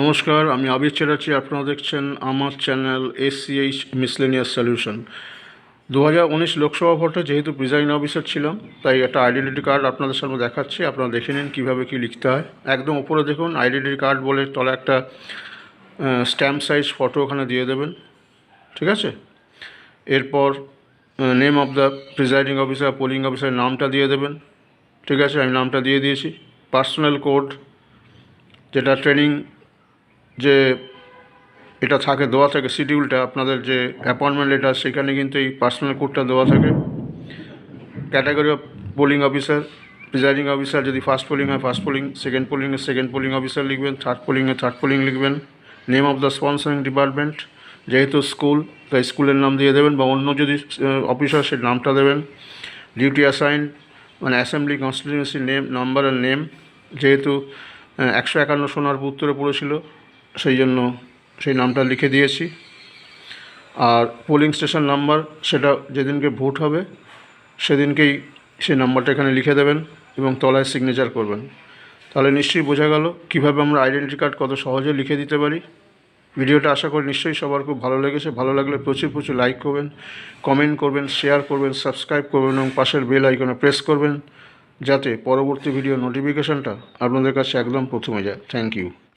নমস্কার, আমি আবির চ্যাটার্জি, আপনারা দেখছেন আমার চ্যানেল এসসিএইচ মিসলেনিয়াস সলিউশন। দু হাজার উনিশ লোকসভা ভোটে যেহেতু প্রিজাইডিং অফিসার ছিলাম, তাই একটা আইডেন্টি কার্ড আপনাদের সামনে দেখাচ্ছি, আপনারা দেখে নিন কীভাবে কী লিখতে হয়। একদম উপরে দেখুন আইডেন্টি কার্ড বলে তলে একটা স্ট্যাম্প সাইজ ফটো ওখানে দিয়ে দেবেন, ঠিক আছে? এরপর name of the presiding officer polling অফিসারের নামটা দিয়ে দেবেন, ঠিক আছে? আমি নামটা দিয়ে দিয়েছি। পার্সোনাল কোড যেটা ট্রেনিং যে এটা থাকে, দেওয়া থাকে শিডিউলটা আপনাদের যে অ্যাপয়েন্টমেন্ট লেটার সেখানে কিন্তু এই পার্সোনাল কোডটা দেওয়া থাকে। Category of polling officer presiding officer যদি ফার্স্ট পোলিং হয় ফার্স্ট পোলিং সেকেন্ড পোলিংয়ে সেকেন্ড পোলিং অফিসার লিখবেন থার্ড পোলিংয়ে থার্ড পোলিং লিখবেন। Name of the sponsoring department যেহেতু স্কুল তাই স্কুলের নাম দিয়ে দেবেন বা অন্য যদি অফিসার সেই নামটা দেবেন। ডিউটি অ্যাসাইন মানে অ্যাসেম্বলি কনস্টিটিউন্সি নেম নাম্বার আর নেম যেহেতু একশো একান্ন সোনার উত্তরে পড়েছিল। সেই জন্য সেই নামটা লিখে দিয়েছি। আর পোলিং স্টেশন নাম্বার সেটা যেদিনকে ভোট হবে, সেদিনকেই সেই নাম্বারটা এখানে লিখে দেবেন এবং তলায় সিগনেচার করবেন। তাহলে নিশ্চয়ই বোঝা গেল কীভাবে আমরা আইডেন্টি কার্ড কত সহজে লিখে দিতে পারি। ভিডিওটা আশা করি নিশ্চয়ই সবার খুব ভালো লেগেছে। ভালো লাগলে প্রচুর প্রচুর লাইক করবেন কমেন্ট করবেন শেয়ার করবেন সাবস্ক্রাইব করবেন এবং পাশের বেল আইকনে প্রেস করবেন, যাতে পরবর্তী ভিডিও নোটিফিকেশানটা আপনাদের কাছে একদম প্রথমে যায়। Thank you